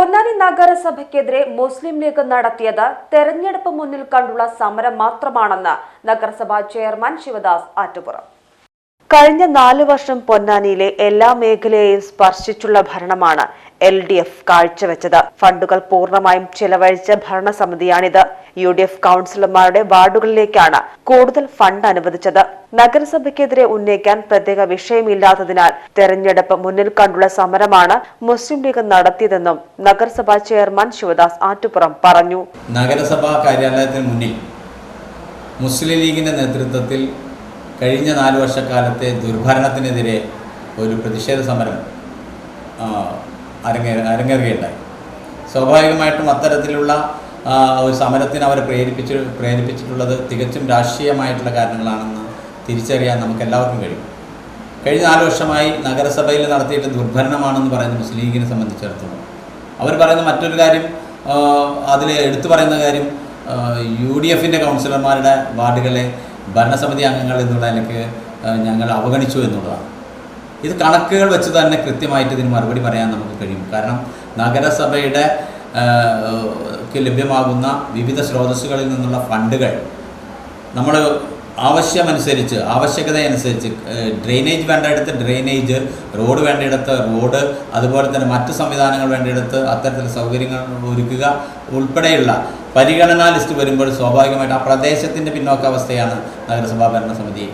പൊന്നാനി നഗരസഭയ്ക്കെതിരെ മുസ്ലിം league നടത്തിയത് തെരഞ്ഞെടുപ്പ് മുന്നിൽ കണ്ടുള്ള സമരം മാത്രമാണെന്ന് നഗരസഭാ ചെയർമാൻ ശിവദാസ് ആറ്റുപുറം. കഴിഞ്ഞ നാല് വർഷം പൊന്നാനിയിലെ എല്ലാ മേഖലയെയും സ്പർശിച്ചുള്ള ഭരണമാണ് എൽ ഡി എഫ് കാഴ്ചവെച്ചത്. ഫണ്ടുകൾ പൂർണമായും ചെലവഴിച്ച ഭരണസമിതിയാണിത്. യു ഡി എഫ് കൌൺസിലർമാരുടെ വാർഡുകളിലേക്കാണ് കൂടുതൽ ഫണ്ട് അനുവദിച്ചത്. നഗരസഭയ്ക്കെതിരെ ഉന്നയിക്കാൻ പ്രത്യേക വിഷയമില്ലാത്തതിനാൽ തെരഞ്ഞെടുപ്പ് മുന്നിൽ കണ്ടുള്ള സമരമാണ് മുസ്ലിം ലീഗ് നടത്തിയതെന്നും നഗരസഭാ ചെയർമാൻ ശിവദാസ് ആറ്റുപുറം പറഞ്ഞു. നഗരസഭാ കാര്യാലയത്തിന് മുന്നിൽ മുസ്ലിം ലീഗിന്റെ നേതൃത്വത്തിൽ കഴിഞ്ഞ നാല് വർഷക്കാലത്തെ ദുർഭരണത്തിനെതിരെ ഒരു പ്രതിഷേധ സമരം അരങ്ങേ അരങ്ങേറുകയുണ്ടായി. സ്വാഭാവികമായിട്ടും അത്തരത്തിലുള്ള ഒരു സമരത്തിന് അവരെ പ്രേരിപ്പിച്ച് പ്രേരിപ്പിച്ചിട്ടുള്ളത് തികച്ചും രാഷ്ട്രീയമായിട്ടുള്ള കാരണങ്ങളാണെന്ന് തിരിച്ചറിയാൻ നമുക്ക് എല്ലാവർക്കും കഴിയും. കഴിഞ്ഞ നാല് വർഷമായി നഗരസഭയിൽ നടത്തിയിട്ട് ദുർഭരണമാണെന്ന് പറയുന്ന മുസ്ലിം ലീഗിനെ സംബന്ധിച്ചിടത്തോളം. അവർ പറയുന്ന മറ്റൊരു കാര്യം അതിൽ എടുത്തു പറയുന്ന കാര്യം യു ഡി എഫിന്റെ കൗൺസിലർമാരുടെ വാർഡുകളെ ഭരണസമിതി അംഗങ്ങൾ എന്നുള്ള നിലയ്ക്ക് ഞങ്ങൾ അവഗണിച്ചു എന്നുള്ളതാണ്. ഇത് കണക്കുകൾ വെച്ച് തന്നെ കൃത്യമായിട്ട് ഇതിന് മറുപടി പറയാൻ നമുക്ക് കഴിയും. കാരണം നഗരസഭയുടെ ലഭ്യമാകുന്ന വിവിധ സ്രോതസ്സുകളിൽ നിന്നുള്ള ഫണ്ടുകൾ നമ്മൾ ആവശ്യമനുസരിച്ച് ആവശ്യകതയനുസരിച്ച് ഡ്രെയിനേജ് വേണ്ടയിടത്ത് ഡ്രെയിനേജ് റോഡ് വേണ്ടയിടത്ത് റോഡ് അതുപോലെ തന്നെ മറ്റ് സംവിധാനങ്ങൾ വേണ്ടയിടത്ത് അത്തരത്തിൽ സൗകര്യങ്ങൾ ഒരുക്കുക ഉൾപ്പെടെയുള്ള പരിഗണനാ ലിസ്റ്റ് വരുമ്പോൾ സ്വാഭാവികമായിട്ട് ആ പ്രദേശത്തിന്റെ പിന്നോക്കാവസ്ഥയാണ് നഗരസഭാ ഭരണസമിതി സമിതി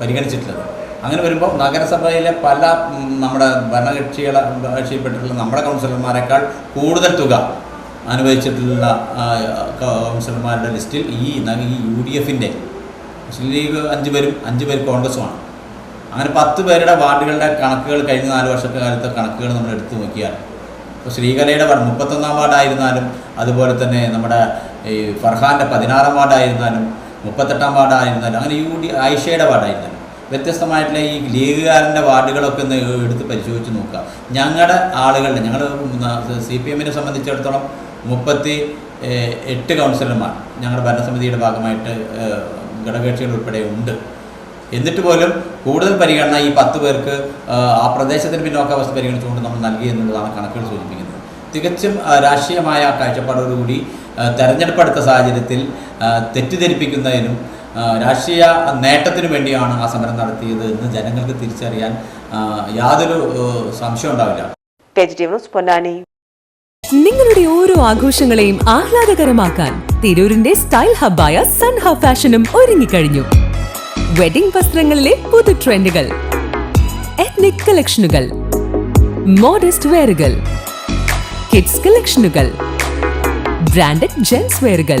പരിഗണിച്ചിട്ടുള്ളത്. അങ്ങനെ വരുമ്പോൾ നഗരസഭയിലെ പല നമ്മുടെ ഭരണകക്ഷികളെ കക്ഷിപ്പെട്ടിട്ടുള്ള നമ്മുടെ കൗൺസിലർമാരെക്കാൾ കൂടുതൽ തുക അനുവദിച്ചിട്ടുള്ള കൗൺസിലർമാരുടെ ലിസ്റ്റിൽ ഈ ഈ യു ഡി എഫിന്റെ മുസ്ലിം ലീഗ് അഞ്ച് പേരും അഞ്ച് പേര് കോൺഗ്രസുമാണ്. അങ്ങനെ പത്ത് പേരുടെ വാർഡുകളുടെ കണക്കുകൾ കഴിഞ്ഞ നാല് വർഷത്തെ കാലത്തെ കണക്കുകൾ നമ്മൾ എടുത്തു നോക്കിയാൽ ഇപ്പോൾ ശ്രീകലയുടെ വാർഡ് മുപ്പത്തൊന്നാം വാർഡായിരുന്നാലും അതുപോലെ തന്നെ നമ്മുടെ ഈ ഫർഹാന്റെ പതിനാറാം വാർഡായിരുന്നാലും മുപ്പത്തെട്ടാം വാർഡായിരുന്നാലും അങ്ങനെ യു ഡി ആയിഷയുടെ വാർഡായിരുന്നാലും വ്യത്യസ്തമായിട്ടുള്ള ഈ ലീഗുകാരന്റെ വാർഡുകളൊക്കെ ഒന്ന് എടുത്ത് പരിശോധിച്ച് നോക്കുക. ഞങ്ങളുടെ ആളുകളുടെ ഞങ്ങളുടെ സി പി എമ്മിനെ സംബന്ധിച്ചിടത്തോളം മുപ്പത്തി എട്ട് കൗൺസിലർമാർ ഞങ്ങളുടെ ഭരണസമിതിയുടെ ഭാഗമായിട്ട് ഘടകകക്ഷികൾ ഉൾപ്പെടെ ഉണ്ട്. എന്നിട്ട് പോലും കൂടുതൽ പരിഗണന ഈ പത്ത് പേർക്ക് ആ, പ്രദേശത്തിന് പിന്നോക്കാവസ്ഥ പരിഗണിച്ചുകൊണ്ട് നമ്മൾ നൽകി എന്നുള്ളതാണ് കണക്കുകൾ സൂചിപ്പിക്കുന്നത്. തികച്ചും രാഷ്ട്രീയമായ കാഴ്ചപ്പാടോടുകൂടി തെരഞ്ഞെടുപ്പെടുത്ത സാഹചര്യത്തിൽ തെറ്റിദ്ധരിപ്പിക്കുന്നതിനും രാഷ്ട്രീയ നേട്ടത്തിനു വേണ്ടിയാണ് ആ സമരം നടത്തിയത് എന്ന് ജനങ്ങൾക്ക് തിരിച്ചറിയാൻ യാതൊരു സംശയം ഉണ്ടാവില്ല. പൊന്നാനി. നിങ്ങളുടെ ഓരോ ആഘോഷങ്ങളെയും ആഹ്ലാദകരമാക്കാൻ തിരൂരിന്റെ സ്റ്റൈൽ ഹബ്ബായ സൺ ഹബ് ഫാഷനും ഒരുങ്ങിക്കഴിഞ്ഞു. വെഡിംഗ് വസ്ത്രങ്ങളിലെ പുതു ട്രെൻഡുകൾ എത്നിക് കളക്ഷനുകൾ മോഡസ്റ്റ് വെയറുകൾ കിഡ്സ് കളക്ഷനുകൾ ബ്രാൻഡഡ് ജെൻസ് വെയറുകൾ